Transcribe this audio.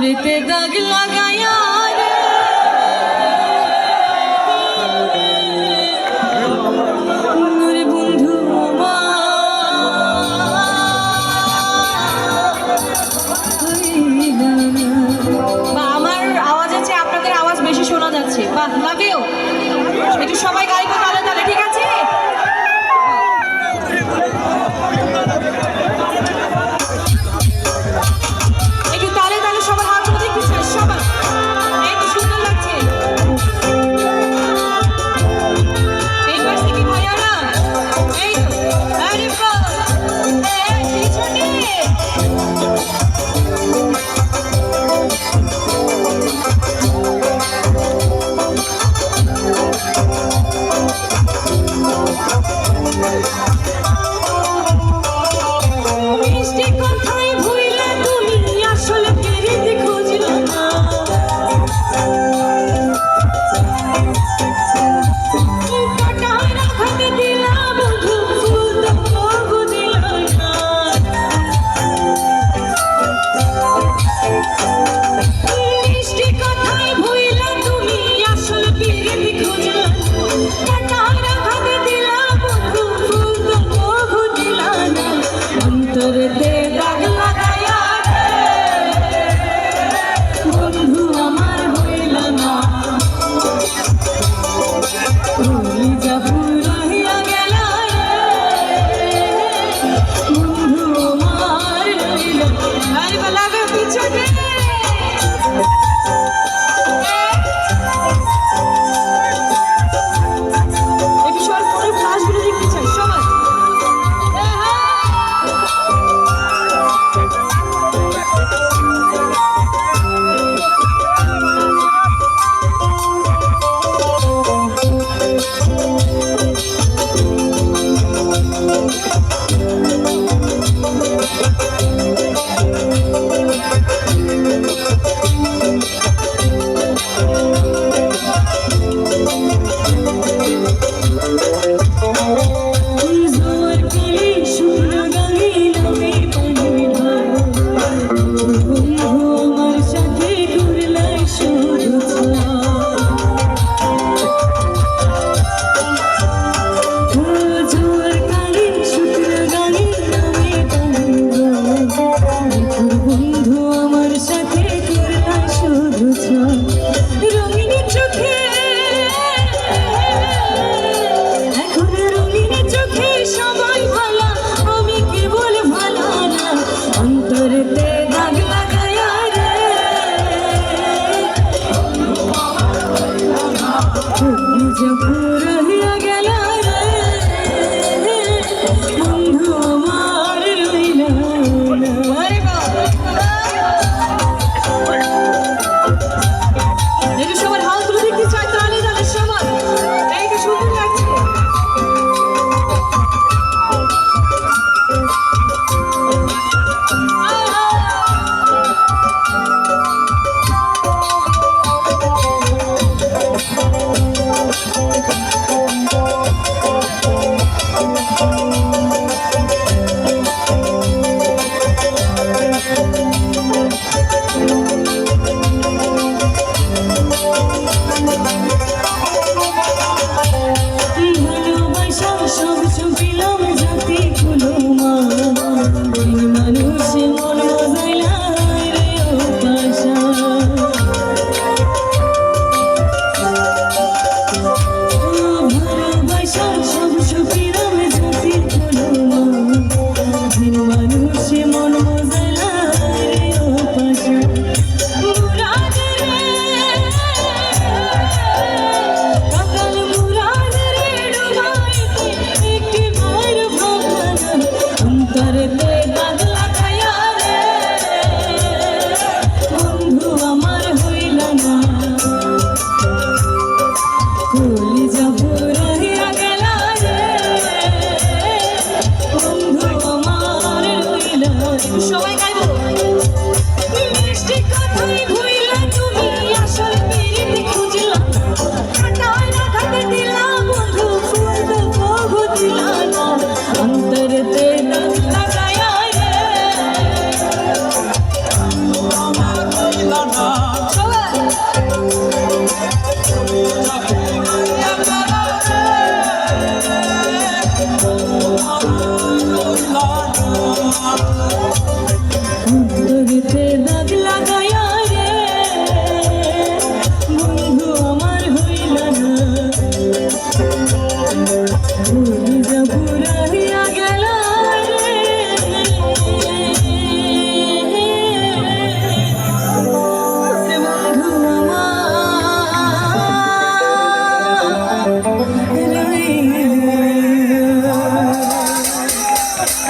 চুরিতে দাগ লাগাইয়া আমার আওয়াজ আছে, আপনাদের আওয়াজ বেশি শোনা যাচ্ছে। বাহ, লাগেও। একটু সবাই গাড়ি 江婚 but it. Looks la la la